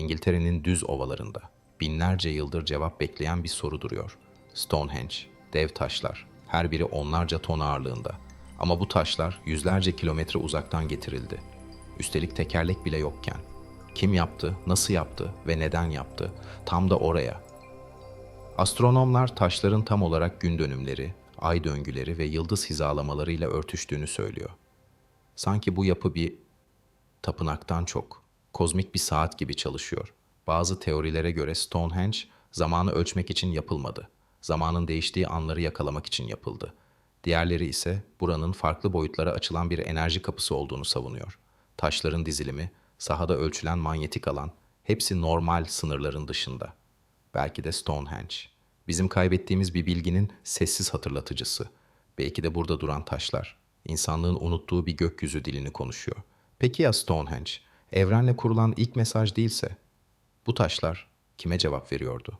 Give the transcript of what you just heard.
İngiltere'nin düz ovalarında binlerce yıldır cevap bekleyen bir soru duruyor. Stonehenge, dev taşlar, her biri onlarca ton ağırlığında. Ama bu taşlar yüzlerce kilometre uzaktan getirildi. Üstelik tekerlek bile yokken. Kim yaptı, nasıl yaptı ve neden yaptı? Tam da oraya. Astronomlar taşların tam olarak gün dönümleri, ay döngüleri ve yıldız hizalamalarıyla örtüştüğünü söylüyor. Sanki bu yapı bir tapınaktan çok, kozmik bir saat gibi çalışıyor. Bazı teorilere göre Stonehenge zamanı ölçmek için yapılmadı. Zamanın değiştiği anları yakalamak için yapıldı. Diğerleri ise buranın farklı boyutlara açılan bir enerji kapısı olduğunu savunuyor. Taşların dizilimi, sahada ölçülen manyetik alan, hepsi normal sınırların dışında. Belki de Stonehenge. Bizim kaybettiğimiz bir bilginin sessiz hatırlatıcısı. Belki de burada duran taşlar. insanlığın unuttuğu bir gökyüzü dilini konuşuyor. Peki ya Stonehenge? Evrenle kurulan ilk mesaj değilse? Bu taşlar kime cevap veriyordu?